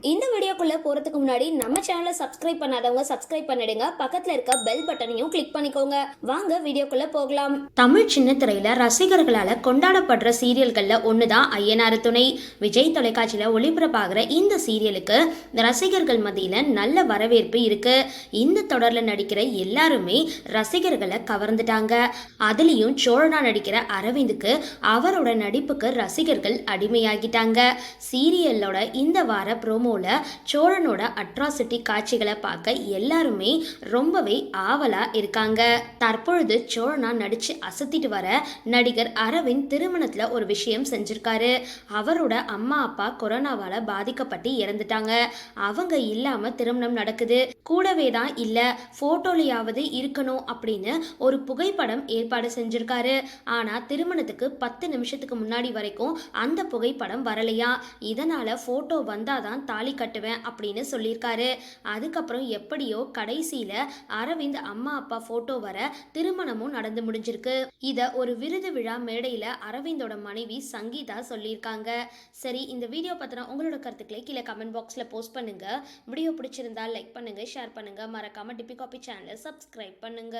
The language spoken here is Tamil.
இந்த வீடியோக்குள்ளே போறதுக்கு முன்னாடி நம்ம சேனலை சப்ஸ்கிரைப் பண்ணாதவங்க சப்ஸ்கிரைப் பண்ணிடுங்க. பக்கத்தில் இருக்க பெல் பட்டனையும் கிளிக் பண்ணிக்கோங்க. வாங்க வீடியோக்குள்ளே போகலாம். தமிழ் சின்ன திரையில் ரசிகர்களால் கொண்டாடப்படுற சீரியல்களில் ஒன்று தான் ஐயனார் துணை. விஜய் தொலைக்காட்சியில் ஒளிபரப்பாகிற இந்த சீரியலுக்கு ரசிகர்கள் மத்தியில் நல்ல வரவேற்பு இருக்கு. இந்த தொடரில் நடிக்கிற எல்லாருமே ரசிகர்களை கவர்ந்துட்டாங்க. அதுலேயும் சோழனா நடிக்கிற அரவிந்துக்கு அவரோட நடிப்புக்கு ரசிகர்கள் அடிமையாகிட்டாங்க. சீரியலோட இந்த வார ப்ரோமோவில் சோழனோட அட்ராசிட்டி காட்சிகளை பார்க்க எல்லாருமே ரொம்பவே ஆவலா இருக்காங்க. தற்பொழுது சோழனா நடிச்சு அசத்திட்டு வர நடிகர் அரவிந்த் திருமணத்துல ஒரு விஷயம் செஞ்சிருக்காரு. அவரோட அம்மா அப்பா கொரோனாவால பாதிக்கப்பட்டு இறந்துட்டாங்க. அவங்க இல்லாம திருமணம் நடக்குது. கூடவே தான் இல்ல போட்டோலையாவது இருக்கணும் அப்படின்னு ஒரு புகைப்படம் ஏற்பாடு செஞ்சிருக்காரு. ஆனா திருமணத்துக்கு பத்து நிமிஷத்துக்கு முன்னாடி வரைக்கும் அந்த புகைப்படம் வரலையா? இதனால போட்டோ வந்தாதான் தாலி கட்டுவேன் அப்படின்னு சொல்லியிருக்காரு. அதுக்கப்புறம் எப்படியோ கடைசியில அரவிந்த் அம்மா அப்பா போட்டோ வர திருமணமும் நடந்து முடிஞ்சிருக்கு. இத ஒரு விருது விழா மேடையில அரவிந்தோட மனைவி சங்கீதா சொல்லியிருக்காங்க. சரி இந்த வீடியோ பத்தின உங்களோட கருத்துக்களை கீழே கமெண்ட் பாக்ஸ்ல போஸ்ட் பண்ணுங்க. வீடியோ பிடிச்சிருந்தா லைக் பண்ணுங்க ஷேர் பண்ணுங்க. மறக்காம டிபி காபி சேனலை சப்ஸ்கிரைப் பண்ணுங்க.